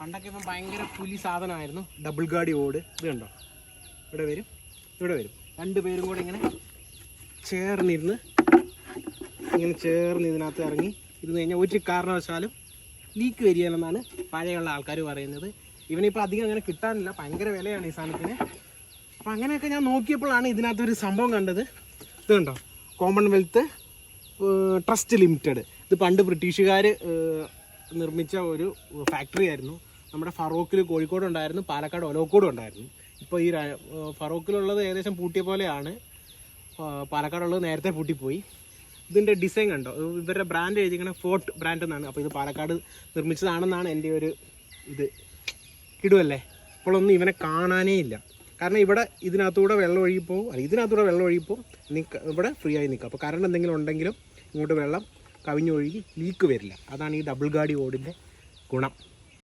പണ്ടൊക്കെ ഇപ്പം ഭയങ്കര പുലി സാധനമായിരുന്നു. ഡബിൾ ഗാഡി ഓട് ഇത് കണ്ടോ? ഇവിടെ വരും. ഇവിടെ വരും. രണ്ട് പേരും കൂടെ ഇങ്ങനെ ചേർന്നിരുന്ന് ഇങ്ങനെ ചേർന്ന് ഇതിനകത്ത് ഇറങ്ങി ഇരുന്ന് കഴിഞ്ഞാൽ ഒരു കാരണവശാലും ലീക്ക് വരികയില്ലെന്നാണ് പഴയുള്ള ആൾക്കാർ പറയുന്നത്. ഇവനിപ്പോൾ അധികം അങ്ങനെ കിട്ടാനില്ല. ഭയങ്കര വിലയാണ് ഈ സാധനത്തിന്. അപ്പോൾ അങ്ങനെയൊക്കെ ഞാൻ നോക്കിയപ്പോഴാണ് ഇതിനകത്തൊരു സംഭവം കണ്ടത്. ഇത് കണ്ടോ? കോമൺവെൽത്ത് ട്രസ്റ്റ് ലിമിറ്റഡ് ഇത് പണ്ട് ബ്രിട്ടീഷുകാർ നിർമ്മിച്ച ഒരു ഫാക്ടറി ആയിരുന്നു. നമ്മുടെ ഫറോക്കിൽ കോഴിക്കോട് ഉണ്ടായിരുന്നു പാലക്കാട് ഒലോക്കോടും ഉണ്ടായിരുന്നു ഇപ്പോൾ ഈ ഫറോക്കിലുള്ളത് ഏകദേശം പൂട്ടിയ പോലെയാണ്. പാലക്കാടുള്ളത് നേരത്തെ പൂട്ടിപ്പോയി. ഇതിന്റെ ഡിസൈൻ കണ്ടോ? ഇവരുടെ ബ്രാൻഡ് എഴുതിക്കണ ഫോർട്ട് ബ്രാൻഡ് എന്നാണ്. അപ്പോൾ ഇത് പാലക്കാട് നിർമ്മിച്ചതാണെന്നാണ് എന്റെ ഒരു ഇത്. കിടുവല്ലേ? ഇപ്പോഴൊന്നും ഇവനെ കാണാനേ ഇല്ല. കാരണം ഇവിടെ ഇതിനകത്തൂടെ വെള്ളം ഒഴുകിപ്പോൾ അല്ല ഇതിനകത്തൂടെ വെള്ളം ഒഴുകിപ്പോൾ നിൽക്ക ഇവിടെ ഫ്രീ ആയി നിൽക്കുക അപ്പോൾ കറണ്ട് എന്തെങ്കിലും ഉണ്ടെങ്കിലും ഇങ്ങോട്ട് വെള്ളം കവിഞ്ഞൊഴുകി ലീക്ക് വരില്ല. അതാണ് ഈ ഡബിൾ ഗാഡി ഓടിന്റെ ഗുണം.